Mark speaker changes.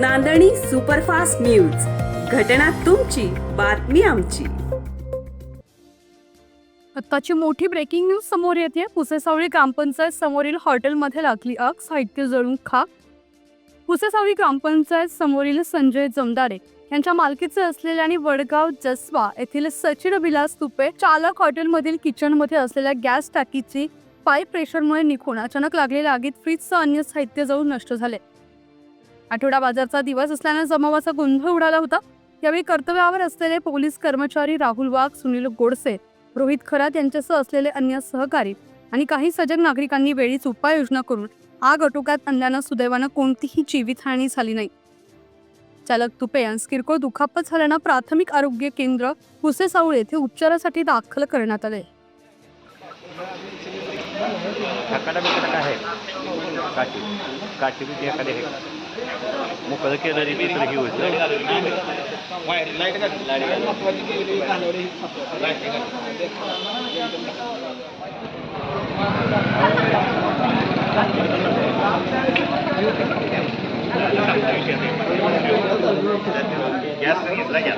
Speaker 1: नांदणी superfast news. घटना तुमची बातमी आमची.
Speaker 2: आत्ताची मोठी ब्रेकिंग न्यूज समोर येते. पुसेसावळी ग्रामपंचायत समोरील हॉटेलमध्ये लागली आग. साहित्य जळून खाक. पुसेसावळी ग्रामपंचायत समोरील संजय जमदारे यांच्या मालकीचे असलेले आणि वडगाव जसवा येथील सचिन विलास तुपे चालक हॉटेलमधील किचनमध्ये असलेल्या गॅस टाकीची पाईप प्रेशरमुळे निघून अचानक लागलेल्या आगीत फ्रीजचं अन्य साहित्य जळून नष्ट झाले. आठवडा बाजारचा दिवस असल्यानं जमावाचा गोंधळ उडाला होता. यावेळी कर्तव्यावर असलेले पोलीस कर्मचारी राहुल वाघ सुनील गोडसे रोहित खरात यांच्यासह असलेले अन्य सहकारी आणि काही सजग नागरिकांनी वेळीच उपाययोजना करून आग आटोक्यात आणल्यानं सुदैवानं कोणतीही जीवितहानी झाली नाही. चालक तुपे यांस किरकोळ दुखापत झाल्यानं प्राथमिक आरोग्य केंद्र पुसेसाऊळ येथे उपचारासाठी दाखल करण्यात आले.
Speaker 3: ठाकाडा बिकडा काय आहे काठी काठी बी एखादी आहे मोकळं केलं रे तिसरं ही होतं गॅस घेतला गॅस